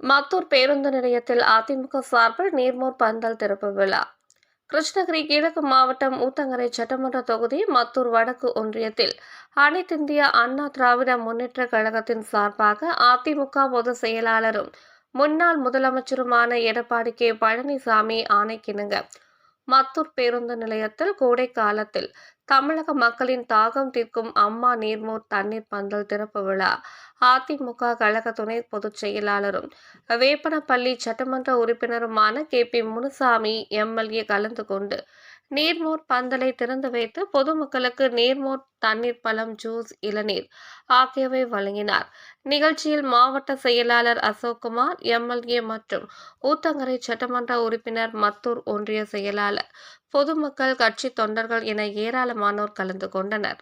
மத்தூர் பேருந்து நிலையத்தில் அதிமுக சார்பில் நீர்மோர் பந்தல் திறப்பு விழா. கிருஷ்ணகிரி கிழக்கு மாவட்டம் ஊத்தங்கரை சட்டமன்ற தொகுதி மத்தூர் வடக்கு ஒன்றியத்தில் அனைத்திந்திய அண்ணா திராவிட முன்னேற்ற கழகத்தின் சார்பாக அதிமுக பொதுச் செயலாளரும் முன்னாள் முதலமைச்சருமான எடப்பாடி கே பழனிசாமி ஆணைக்கிணங்க. மத்தூர் பேருந்து நிலையத்தில் கோடை காலத்தில் தமிழக மக்களின் தாகம் தீர்க்கும் அம்மா நீர்மோர் தண்ணீர் பந்தல் திறப்பு விழா. அதிமுக கழக துணை பொதுச் செயலாளரும் வேப்பனப்பள்ளி சட்டமன்ற உறுப்பினருமான கே. பி. முனுசாமி எம்எல்ஏ கலந்து கொண்டு நீர்மோர் பந்தலை திறந்து வைத்து பொதுமக்களுக்கு நீர்மோர் தண்ணீர் பழம் ஜூஸ் இளநீர் ஆகியவை வழங்கினார். நிகழ்ச்சியில் மாவட்ட செயலாளர் அசோக்குமார் எம்எல்ஏ மற்றும் ஊத்தங்கரை சட்டமன்ற உறுப்பினர் மத்தூர் ஒன்றிய செயலாளர் பொதுமக்கள் கட்சி தொண்டர்கள் என ஏராளமானோர் கலந்து கொண்டனர்.